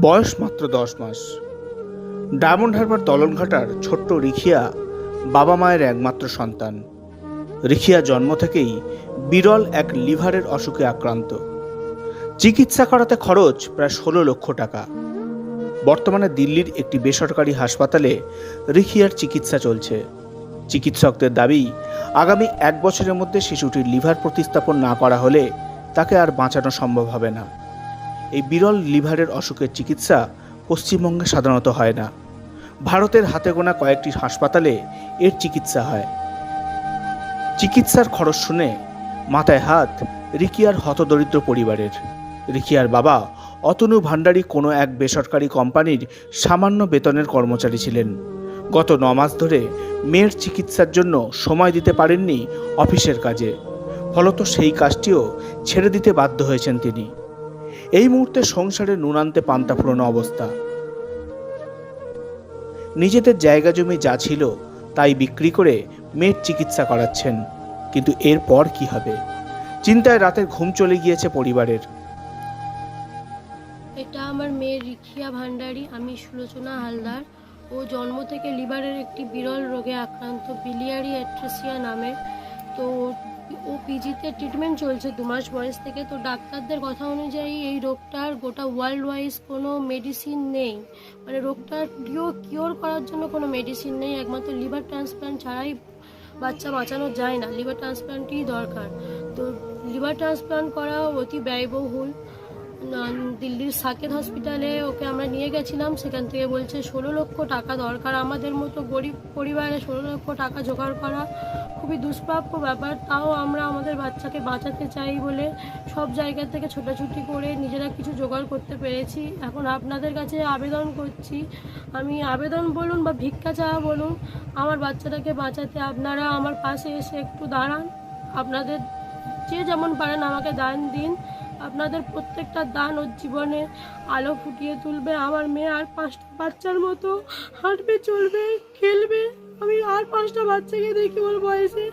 বয়স মাত্র দশ মাস। ডায়মন্ড হারবার দলনঘাটার ছোট্ট রিখিয়া বাবা মায়ের একমাত্র সন্তান। রিখিয়া জন্ম থেকেই বিরল এক লিভারের অসুখে আক্রান্ত। চিকিৎসা করাতে খরচ প্রায় ষোলো লক্ষ টাকা। বর্তমানে দিল্লির একটি বেসরকারি হাসপাতালে রিখিয়ার চিকিৎসা চলছে। চিকিৎসকদের দাবি, আগামী এক বছরের মধ্যে শিশুটির লিভার প্রতিস্থাপন না করা হলে তাকে আর বাঁচানো সম্ভব হবে না। এই বিরল লিভারের অসুখের চিকিৎসা পশ্চিমবঙ্গে সাধারণত হয় না। ভারতের হাতে গোনা কয়েকটি হাসপাতালে এর চিকিৎসা হয়। চিকিৎসার খরচ শুনে মাথায় হাত রিকিয়ার হতদরিদ্র পরিবারের। রিকিয়ার বাবা অতনু ভান্ডারী কোনো এক বেসরকারি কোম্পানির সামান্য বেতনের কর্মচারী ছিলেন। গত ন মাস ধরে মেয়ের চিকিৎসার জন্য সময় দিতে পারেননি অফিসের কাজে। ফলত সেই কাজটিও ছেড়ে দিতে বাধ্য হয়েছেন তিনি। এই মুহূর্তে সংসারে নুন আনতে পান্তা ফুরোনো অবস্থা। নিজেদের জায়গা জমি যা ছিল তাই বিক্রি করে মেয়ের চিকিৎসা করাচ্ছেন, কিন্তু এরপর কি হবে? চিন্তায় রাতের ঘুম চলে গিয়েছে পরিবারের। এটা আমার মেয়ে রিখিয়া ভান্ডারী, আমি সুলোচনা হালদার। ও জন্ম থেকে লিভারের একটি বিরল রোগে আক্রান্ত বিলিয়ারি অ্যাট্রেসিয়া নামে তো ও পিজিতে ট্রিটমেন্ট চলছে, দু মাস বয়স থেকে। তো ডাক্তারদের কথা অনুযায়ী এই রোগটার গোটা ওয়ার্ল্ড ওয়াইজ কোনো মেডিসিন নেই। মানে রোগটার কিওর করার জন্য কোনো মেডিসিন নেই। একমাত্র লিভার ট্রান্সপ্লান্ট ছাড়াই বাচ্চা বাঁচানো যায় না। লিভার ট্রান্সপ্লান্টই দরকার। তো লিভার ট্রান্সপ্লান্ট করা অতি ব্যয়বহুল। দিল্লির সাকেত হসপিটালে ওকে আমরা নিয়ে গেছিলাম। সেখান থেকে বলছে, ষোলো লক্ষ টাকা দরকার আমাদের মতো গরিব পরিবারে, ষোলো লক্ষ টাকা জোগাড় করা খুবই দুষ্প্রাপ্য ব্যাপার। তাও আমরা আমাদের বাচ্চাকে বাঁচাতে চাই বলে সব জায়গা থেকে ছোটাছুটি করে নিজেরা কিছু জোগাড় করতে পেরেছি। এখন আপনাদের কাছে আবেদন করছি। আমি আবেদন বলুন বা ভিক্ষা চাওয়া বলুন, আমার বাচ্চাটাকে বাঁচাতে আপনারা আমার পাশে এসে একটু দাঁড়ান। আপনাদের যে যেমন পারেন আমাকে দান দিন। আপনাদের প্রত্যেকটা দান ওর জীবনে আলো ফুটিয়ে তুলবে। আমার মেয়ে আর পাঁচটা বাচ্চার মতো হাঁটবে, চলবে, খেলবে। আমি আর পাঁচটা বাচ্চাকে দেখি ওর বয়সে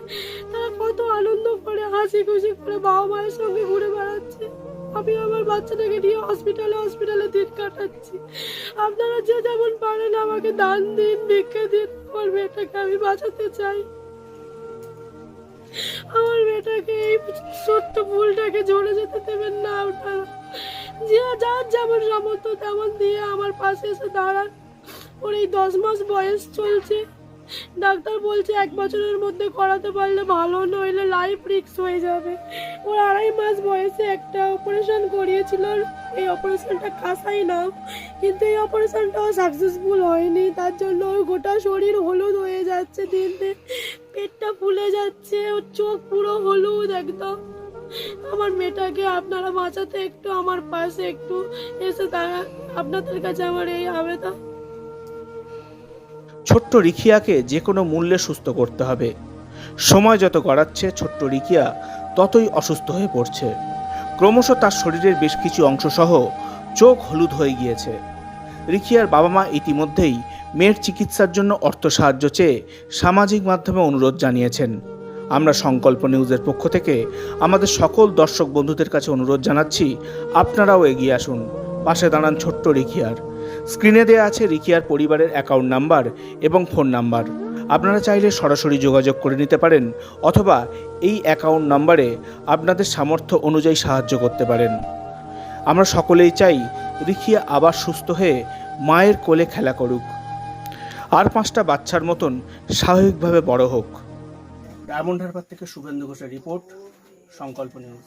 তারা কত আনন্দ করে হাসি খুশি করে বাবা মায়ের সঙ্গে ঘুরে বেড়াচ্ছে। আমি আমার বাচ্চাটাকে নিয়ে হসপিটালে হসপিটালে দিন কাটাচ্ছি। আপনারা যে যেমন পারেন আমাকে দান দিন, ভিক্ষা দিন। আমার মেয়েটাকে আমি বাঁচাতে চাই। আমার মেয়েটাকে ছোট্ট ফুলটাকে ঝরে যেতে দেবেন না আপনারা যে যার যেমন সামর্থ্য তেমন দিয়ে আমার পাশে এসে দাঁড়ান। ওর এই দশ মাস বয়স চলছে। ডাক্তার বলছে এক বছরের মধ্যে করাতে পারলে ভালো, নইলে লাইফ রিক্স হয়ে যাবে। ওর আড়াই মাস বয়সে একটা অপারেশন করিয়েছিল, এই অপারেশনটা কাঁসাই না কিন্তু এই অপারেশনটাও সাকসেসফুল হয়নি। তার জন্য ওর গোটা শরীর হলুদ হয়ে যাচ্ছে দিন। দিন পেটটা ফুলে যাচ্ছে, ওর চোখ পুরো হলুদ একদম। আমার মেয়েটাকে আপনারা বাঁচাতে একটু, আমার পাশে একটু এসে দাঁড়া আপনাদের কাছে আমার এই আবেদন। ছোট্ট রিখিয়াকে যে কোনো মূল্যে সুস্থ করতে হবে। সময় যত গড়াচ্ছে ছোট্ট রিকিয়া ততই অসুস্থ হয়ে পড়ছে। ক্রমশ তার শরীরের বেশ কিছু অংশসহ চোখ হলুদ হয়ে গিয়েছে। রিখিয়ার বাবা মা ইতিমধ্যেই মেয়ের চিকিৎসার জন্য অর্থ সাহায্য চেয়ে সামাজিক মাধ্যমে অনুরোধ জানিয়েছেন। আমরা সংকল্প নিউজের পক্ষ থেকে আমাদের সকল দর্শক বন্ধুদের কাছে অনুরোধ জানাচ্ছি, আপনারাও এগিয়ে আসুন। পাশে দাঁড়ান ছোট্ট রিখিয়ার। স্ক্রিনে দেওয়া আছে রিকিয়ার পরিবারের অ্যাকাউন্ট নাম্বার এবং ফোন নাম্বার আপনারা চাইলে সরাসরি যোগাযোগ করে নিতে পারেন, অথবা এই অ্যাকাউন্ট নাম্বারে আপনাদের সামর্থ্য অনুযায়ী সাহায্য করতে পারেন। আমরা সকলেই চাই রিকিয়া আবার সুস্থ হয়ে মায়ের কোলে খেলা করুক। আর পাঁচটা বাচ্চার মতন স্বাভাবিকভাবে বড় হোক। ডায়মন্ড হারবার থেকে শুভেন্দু ঘোষের রিপোর্ট, সংকল্প নিউজ।